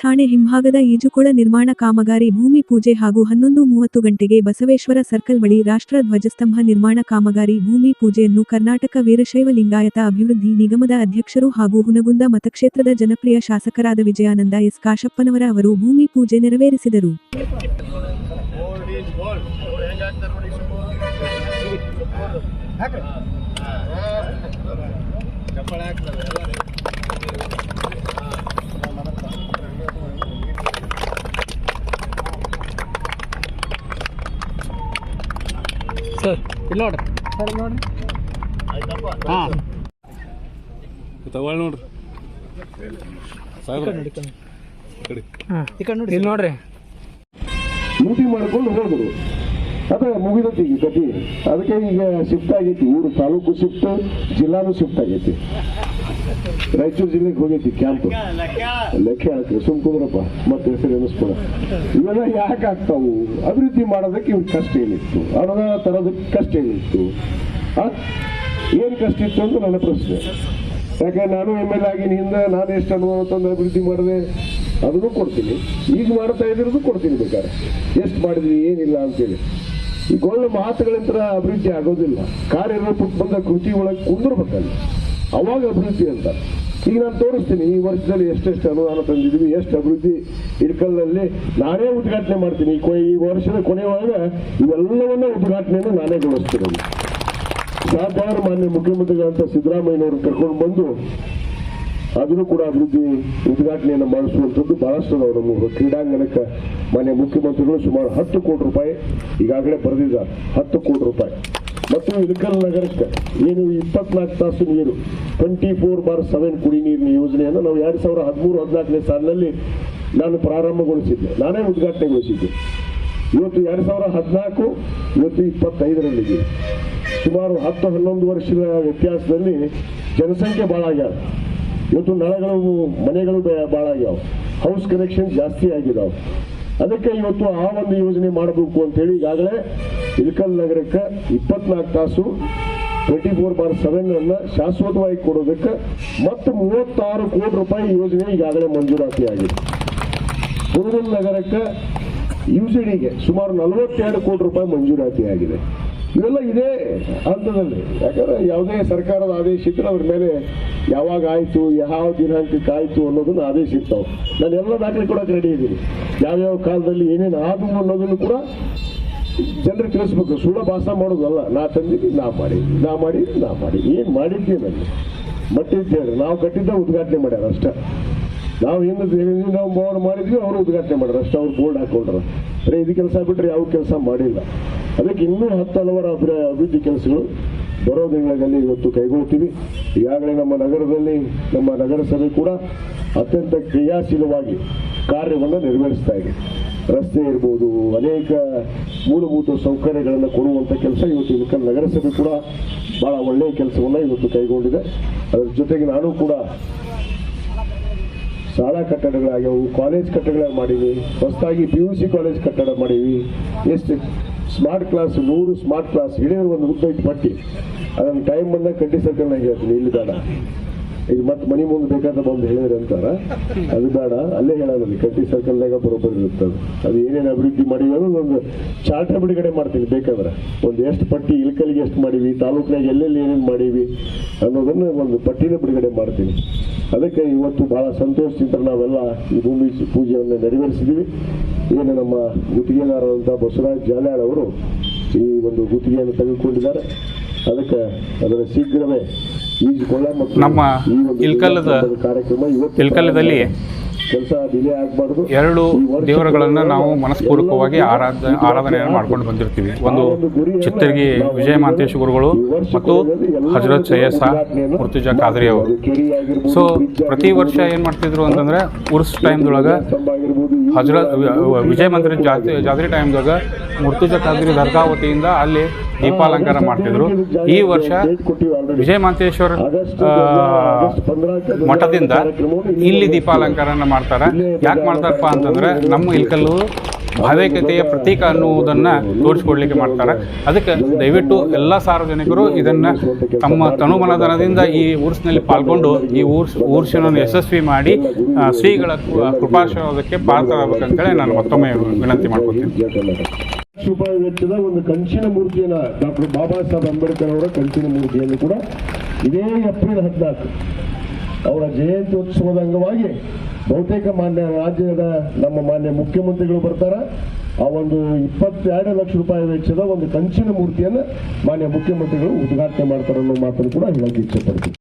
ಠಾಣೆ ಹಿಂಭಾಗದ ಈಜುಕೊಳ ನಿರ್ಮಾಣ ಕಾಮಗಾರಿ ಭೂಮಿ ಪೂಜೆ ಹಾಗೂ ಹನ್ನೊಂದು ಮೂವತ್ತು ಗಂಟೆಗೆ ಬಸವೇಶ್ವರ ಸರ್ಕಲ್ ಬಳಿ ರಾಷ್ಟ್ರ ಧ್ವಜಸ್ತಂಭ ನಿರ್ಮಾಣ ಕಾಮಗಾರಿ ಭೂಮಿ ಪೂಜೆಯನ್ನು ಕರ್ನಾಟಕ ವೀರಶೈವ ಲಿಂಗಾಯತ ಅಭಿವೃದ್ಧಿ ನಿಗಮದ ಅಧ್ಯಕ್ಷರು ಹಾಗೂ ಹುನಗುಂದ ಮತಕ್ಷೇತ್ರದ ಜನಪ್ರಿಯ ಶಾಸಕರಾದ ವಿಜಯಾನಂದ ಎಸ್ ಕಾಶಪ್ಪನವರ ಅವರು ಭೂಮಿ ಪೂಜೆ ನೆರವೇರಿಸಿದರು. ಸರ್ ಇಲ್ಲಿ ನೋಡ್ರಿ ಸರ್ ನೋಡ್ರಿ ಹಾಂ. ತಗೊಳ್ಳಿ ನೋಡ್ರಿ. ಈ ಕಡೆ ನೋಡಿ ಇಲ್ಲಿ ನೋಡ್ರಿ. ಮಾಡ್ಕೊಂಡು ಹೋದ್ರು ಅದ ಮುಗಿದತಿ ಈ ಗತಿ ಅದಕ್ಕೆ ಈಗ ಶಿಫ್ಟ್ ಆಗೈತಿ. ಊರು ತಾಲೂಕು ಶಿಫ್ಟ್ ಜಿಲ್ಲಾನು ಶಿಫ್ಟ್ ಆಗೈತಿ. ರಾಯಚೂರು ಜಿಲ್ಲೆಗೆ ಹೋಗೈತಿ ಕ್ಯಾಂಪ್ ಲೆಕ್ಕ ಹಾಕ್ರಿ ಸುಮ್ ಕುಂದ್ರಪ್ಪ. ಮತ್ತೆ ಹೆಸರು ಎನಿಸ್ಕೊಳ ಇವೆಲ್ಲ ಯಾಕೆ ಆಗ್ತಾವು? ಅಭಿವೃದ್ಧಿ ಮಾಡೋದಕ್ಕೆ ಇವ್ರಿಗೆ ಕಷ್ಟ ಏನಿತ್ತು? ಅನುದಾನ ತರೋದಕ್ಕೆ ಕಷ್ಟ ಏನಿತ್ತು? ಏನು ಕಷ್ಟ ಇತ್ತು ಅಂತ ನನ್ನ ಪ್ರಶ್ನೆ. ಯಾಕಂದ್ರೆ ನಾನು ಎಂ ಎಲ್ ಆಗಿನ ಹಿಂದೆ ನಾನು ಎಷ್ಟು ಅನುದಾನ ತಂದು ಅಭಿವೃದ್ಧಿ ಮಾಡಿದೆ, ಅದನ್ನು ಕೊಡ್ತೀನಿ. ಈಗ ಮಾಡ್ತಾ ಇದ್ರದ್ದು ಕೊಡ್ತೀನಿ ಬೇಕಾದ್ರೆ. ಎಷ್ಟು ಮಾಡಿದ್ವಿ, ಏನಿಲ್ಲ ಅಂತೇಳಿ. ಈ ಒಳ್ಳೆ ಮಾತುಗಳಿಂದ ಅಭಿವೃದ್ಧಿ ಆಗೋದಿಲ್ಲ. ಕಾರ್ಯರೂಪಕ್ಕೆ ಬಂದ ಕೃತಿ ಒಳಗೆ ಕುಂದಿರ್ಬೇಕಲ್ಲಿ. ಅವಾಗ ಅಭಿವೃದ್ಧಿ ಅಂತ. ಈಗ ನಾನು ತೋರಿಸ್ತೀನಿ, ಈ ವರ್ಷದಲ್ಲಿ ಎಷ್ಟೆಷ್ಟು ಅನುದಾನ ತಂದಿದ್ವಿ ಎಷ್ಟು ಅಭಿವೃದ್ಧಿ ಇಡ್ಕಲ್ನಲ್ಲಿ ನಾನೇ ಉದ್ಘಾಟನೆ ಮಾಡ್ತೀನಿ. ಈ ವರ್ಷದ ಕೊನೆಯೊಳಗೆ ಇವೆಲ್ಲವನ್ನ ಉದ್ಘಾಟನೆಯನ್ನು ನಾನೇ ಗೊಳಿಸ್ತೀನಿ ಸಾಧ್ಯ ಮಾನ್ಯ ಮುಖ್ಯಮಂತ್ರಿಗಳಂತ ಸಿದ್ದರಾಮಯ್ಯನವರು ಕರ್ಕೊಂಡು ಬಂದು ಅದನ್ನು ಕೂಡ ಅಭಿವೃದ್ಧಿ ಉದ್ಘಾಟನೆಯನ್ನು ಮಾಡಿಸುವಂಥದ್ದು ಬಹಳಷ್ಟು ನಮ್ಮ ಕ್ರೀಡಾಂಗಣಕ್ಕೆ ಮಾನ್ಯ ಮುಖ್ಯಮಂತ್ರಿಗಳು ಸುಮಾರು ಹತ್ತು ಕೋಟಿ ರೂಪಾಯಿ ಈಗಾಗಲೇ ಬರೆದಿದ್ದಾರೆ. ಹತ್ತು ಕೋಟಿ ರೂಪಾಯಿ. ಮತ್ತು ಇಳಕಲ್ ನಗರಕ್ಕೆ ಏನು ಇಪ್ಪತ್ನಾಲ್ಕು ತಾಸು ನೀರು ಟ್ವೆಂಟಿ ಫೋರ್ ಬಾರ್ ಸೆವೆನ್ ಕುಡಿ ನೀರಿನ ಯೋಜನೆಯನ್ನು ನಾವು ಎರಡು ಸಾವಿರ ಹದಿಮೂರು, ಹದಿನಾಲ್ಕನೇ ಸಾಲಿನಲ್ಲಿ ನಾನು ಪ್ರಾರಂಭಗೊಳಿಸಿದ್ದೆ. ನಾನೇ ಉದ್ಘಾಟನೆಗೊಳಿಸಿದ್ದೆ. ಇವತ್ತು ಎರಡು ಸಾವಿರ ಹದಿನಾಲ್ಕು, ಇವತ್ತು ಇಪ್ಪತ್ತೈದರಲ್ಲಿ ಸುಮಾರು ಹತ್ತು ಹನ್ನೊಂದು ವರ್ಷದ ವ್ಯತ್ಯಾಸದಲ್ಲಿ ಜನಸಂಖ್ಯೆ ಭಾಳ ಆಗ್ಯಾವ ಇವತ್ತು ನಳಗಳು, ಮನೆಗಳು ಬಹಳ ಆಗ್ಯಾವ. ಹೌಸ್ ಕನೆಕ್ಷನ್ ಜಾಸ್ತಿ ಆಗಿದಾವೆ. ಅದಕ್ಕೆ ಇವತ್ತು ಆ ಒಂದು ಯೋಜನೆ ಮಾಡಬೇಕು ಅಂತೇಳಿ ಈಗಾಗಲೇ ಇಳಕಲ್ ನಗರಕ್ಕೆ ಇಪ್ಪತ್ನಾಲ್ಕು ತಾಸು ಟ್ವೆಂಟಿ ಫೋರ್ ಬಾರ್ ಸೆವೆನ್ ಅನ್ನ ಶಾಶ್ವತವಾಗಿ ಕೊಡೋದಕ್ಕೆ ಮತ್ತು ಮೂವತ್ತಾರು ಕೋಟಿ ರೂಪಾಯಿ ಯೋಜನೆ ಈಗಾಗಲೇ ಮಂಜೂರಾತಿ ಆಗಿದೆ ಹುನಗುಂದ ನಗರಕ್ಕೆ ಯುಸಿಡಿಗೆ ಸುಮಾರು ನಲವತ್ತೆರಡು ಕೋಟಿ ರೂಪಾಯಿ ಮಂಜೂರಾತಿ ಆಗಿದೆ ಇವೆಲ್ಲ ಇದೇ ಹಂತದಲ್ಲಿ. ಯಾಕಂದ್ರೆ ಯಾವುದೇ ಸರ್ಕಾರದ ಆದೇಶ ಇದ್ರೆ ಅವ್ರ ಮೇಲೆ ಯಾವಾಗ ಆಯ್ತು, ಯಾವ ದಿನಾಂಕಕ್ಕೆ ಆಯ್ತು ಅನ್ನೋದನ್ನ ಆದೇಶ ಇರ್ತಾವೆ. ನಾನು ಎಲ್ಲ ದಾಖಲೆ ಕೊಡಕ್ಕೆ ರೆಡಿ ಇದ್ದೀನಿ. ಯಾವ್ಯಾವ ಕಾಲದಲ್ಲಿ ಏನೇನು ಆದವು ಅನ್ನೋದನ್ನು ಕೂಡ ಜನರಿಗೆ ತಿಳಿಸ್ಬೇಕು. ಸುಳ್ಳ ಭಾಷಣ ಮಾಡೋದಲ್ಲ ನಾ ತಂದಿದ್ದೀನಿ, ನಾ ಮಾಡಿ ನಾ ಮಾಡಿ ನಾ ಮಾಡಿ ಏನು ಮಾಡಿದ್ದೆ ನನಗೆ ಮಟ್ಟಿದ್ದು ಹೇಳ್ರಿ ನಾವು ಕಟ್ಟಿದ್ದ ಉದ್ಘಾಟನೆ ಮಾಡ್ಯಾರ ಅಷ್ಟೇ. ನಾವು ಹಿಂದೆ ನಾವು ಬೋರ್ಡ್ ಮಾಡಿದ್ವಿ, ಅವರು ಉದ್ಘಾಟನೆ ಮಾಡ್ಯಾರ ಅಷ್ಟೇ. ಅವ್ರು ಬೋರ್ಡ್ ಹಾಕೊಂಡ್ರ. ಅರೆ ಇದು ಕೆಲಸ ಬಿಟ್ಟರೆ ಯಾವ ಕೆಲಸ ಮಾಡಿಲ್ಲ. ಅದಕ್ಕೆ ಇನ್ನೂ ಹತ್ತು ಹಲವಾರು ಅಭಿವೃ- ಅಭಿವೃದ್ಧಿ ಕೆಲಸಗಳು ಬರೋ ದಿನಗಳಲ್ಲಿ ಇವತ್ತು ಕೈಗೊಳ್ತೀವಿ. ಈಗಾಗಲೇ ನಮ್ಮ ನಗರದಲ್ಲಿ, ನಮ್ಮ ನಗರಸಭೆ ಕೂಡ ಅತ್ಯಂತ ಕ್ರಿಯಾಶೀಲವಾಗಿ ಕಾರ್ಯವನ್ನು ನೆರವೇರಿಸ್ತಾ ಇದೆ. ರಸ್ತೆ ಇರ್ಬೋದು, ಅನೇಕ ಮೂಲಭೂತ ಸೌಕರ್ಯಗಳನ್ನು ಕೊಡುವಂಥ ಕೆಲಸ ಇವತ್ತು ಇದಕ್ಕೆ ನಗರಸಭೆ ಕೂಡ ಬಹಳ ಒಳ್ಳೆಯ ಕೆಲಸವನ್ನು ಇವತ್ತು ಕೈಗೊಂಡಿದೆ. ಅದರ ಜೊತೆಗೆ ನಾನು ಕೂಡ ಶಾಲಾ ಕಟ್ಟಡಗಳಾಗ್ಯಾವು, ಕಾಲೇಜ್ ಕಟ್ಟಡ ಮಾಡೀವಿ, ಹೊಸದಾಗಿ ಪಿ ಯು ಸಿ ಕಾಲೇಜ್ ಕಟ್ಟಡ ಮಾಡೀವಿ. ಎಷ್ಟು ಸ್ಮಾರ್ಟ್ ಕ್ಲಾಸ್ ನೂರು ಸ್ಮಾರ್ಟ್ ಕ್ಲಾಸ್ ಹಿಡಿಯೋರು ಒಂದು ಉದ್ದ ಇಟ್ಟು ಪಟ್ಟಿ. ಅದನ್ನು ಟೈಮ್ ಬಂದಾಗ ಕಡ್ಡಿ ಸರ್ಕಲ್ನಾಗ ಹೇಳ್ತೀನಿ, ಇಲ್ಲಿ ಬೇಡ. ಇದು ಮತ್ತೆ ಮನೆ ಮುಂದೆ ಬೇಕಾದ ಬಂದು ಹೇಳಿದ್ರೆ ಅಂತಾರ? ಅದು ಬೇಡ, ಅಲ್ಲೇ ಹೇಳೋದಲ್ಲಿ ಕಟ್ಟಿ ಸರ್ಕಲ್ನಾಗ ಬರೋಬ್ಬರಿ ಇರುತ್ತೆ ಅದು. ಏನೇನು ಅಭಿವೃದ್ಧಿ ಮಾಡಿವಿ ಅನ್ನೋದು ಒಂದು ಚಾರ್ಟರ್ ಬಿಡುಗಡೆ ಮಾಡ್ತೀನಿ ಬೇಕಾದ್ರೆ. ಒಂದು ಎಷ್ಟು ಪಟ್ಟಿ ಇಲ್ಕಲ್ಗೆ ಎಷ್ಟು ಮಾಡೀವಿ ತಾಲೂಕಿನಾಗ ಎಲ್ಲೆಲ್ಲಿ ಏನೇನು ಮಾಡೀವಿ ಅನ್ನೋದನ್ನ ಒಂದು ಪಟ್ಟಿನ ಬಿಡುಗಡೆ ಮಾಡ್ತೀನಿ ಅದಕ್ಕೆ ಇವತ್ತು ಬಹಳ ಸಂತೋಷದಿಂದ ನಾವೆಲ್ಲ ಈ ಭೂಮಿ ಪೂಜೆಯನ್ನು ನೆರವೇರಿಸಿದ್ದೀವಿ ಏನು ನಮ್ಮ ಗುತ್ತಿಗೆದಾರರಂತ ಬಸವರಾಜ್ ಜಾಲ್ಯಾಳ್ ಅವರು ಈ ಒಂದು ಗುತ್ತಿಗೆಯನ್ನು ತೆಗೆದುಕೊಂಡಿದ್ದಾರೆ. ಅದಕ್ಕೆ ಅದರ ಶೀಘ್ರವೇ ನಮ್ಮ ಇಲ್ಕಲ್ಲದ ಇಲ್ಕಲ್ಲದಲ್ಲಿ ಎರಡು ದೇವರುಗಳನ್ನು ನಾವು ಮನಸ್ಪೂರ್ವಕವಾಗಿ ಆರಾಧ, ಆರಾಧನೆಯನ್ನು ಮಾಡ್ಕೊಂಡು ಬಂದಿರ್ತೀವಿ. ಒಂದು ಚಿತ್ತರ್ಗಿ ವಿಜಯ ಮಾಂತೇಶ ಗುರುಗಳು ಮತ್ತು ಹಜರತ್ ಸಯ್ಯಸ ಮೃತ್ಯುಜ ಖಾದ್ರಿ ಅವರು. ಸೊ ಪ್ರತಿ ವರ್ಷ ಏನು ಮಾಡ್ತಿದ್ರು ಅಂತಂದರೆ, ಉರ್ಸ್ ಟೈಮ್ದೊಳಗೆ ಹಜರತ್ ವಿಜಯ ಮಂದಿರ ಜಾತ್ರೆ ಜಾತ್ರೆ ಟೈಮ್ದಾಗ ಮುರ್ತುಜಾ ಖಾದ್ರಿ ದರ್ಗಾ ವತಿಯಿಂದ ಅಲ್ಲಿ ದೀಪಾಲಂಕಾರ ಮಾಡ್ತಿದ್ರು. ಈ ವರ್ಷ ವಿಜಯ ಮಾಂತೇಶ್ವರ ಮಠದಿಂದ ಇಲ್ಲಿ ದೀಪಾಲಂಕಾರನ ಮಾಡ್ತಾರೆ. ಯಾಕೆ ಮಾಡ್ತಾರಪ್ಪ ಅಂತಂದ್ರೆ ನಮ್ಮ ಇಲ್ಕಲ್ಲು ಭಾವೈಕ್ಯತೆಯ ಪ್ರತೀಕ ಅನ್ನುವುದನ್ನು ತೋರಿಸ್ಕೊಡ್ಲಿಕ್ಕೆ ಮಾಡ್ತಾರೆ. ಅದಕ್ಕೆ ದಯವಿಟ್ಟು ಎಲ್ಲ ಸಾರ್ವಜನಿಕರು ಇದನ್ನು ತಮ್ಮ ತನುಮನಧನದಿಂದ ಈ ಊರ್ಸ್ನಲ್ಲಿ ಪಾಲ್ಗೊಂಡು ಈ ಊರ್ಸ್ ಊರ್ಸಿನನ್ನು ಯಶಸ್ವಿ ಮಾಡಿ ಶ್ರೀಗಳ ಕೃ- ಕೃಪಾಶೀರ್ವಾದಕ್ಕೆ ಪಾತ್ರರಾಗಬೇಕಂತೇಳಿ ನಾನು ಮತ್ತೊಮ್ಮೆ ವಿನಂತಿ ಮಾಡ್ಕೊತೀನಿ ರೂಪಾಯಿ ವೆಚ್ಚದ ಒಂದು ಕಂಚಿನ ಮೂರ್ತಿಯನ್ನ ಡಾಕ್ಟರ್ ಬಾಬಾ ಸಾಹೇಬ್ ಅಂಬೇಡ್ಕರ್ ಅವರ ಕಂಚಿನ ಮೂರ್ತಿಯನ್ನು ಕೂಡ ಇದೇ ಏಪ್ರಿಲ್ ಹದಿನಾಲ್ಕು ಅವರ ಜಯಂತ್ಯೋತ್ಸವದ ಅಂಗವಾಗಿ ಬಹುತೇಕ ಮಾನ್ಯ ರಾಜ್ಯದ ನಮ್ಮ ಮಾನ್ಯ ಮುಖ್ಯಮಂತ್ರಿಗಳು ಬರ್ತಾರ. ಆ ಒಂದು ಇಪ್ಪತ್ತೆರಡು ಲಕ್ಷ ರೂಪಾಯಿ ವೆಚ್ಚದ ಒಂದು ಕಂಚಿನ ಮೂರ್ತಿಯನ್ನು ಮಾನ್ಯ ಮುಖ್ಯಮಂತ್ರಿಗಳು ಉದ್ಘಾಟನೆ ಮಾಡ್ತಾರೆ ಅನ್ನೋ ಮಾತನ್ನು ಕೂಡ ಹೇಳಕ್ಕೆ ಇಚ್ಛೆ ಪಡ್ತೀನಿ.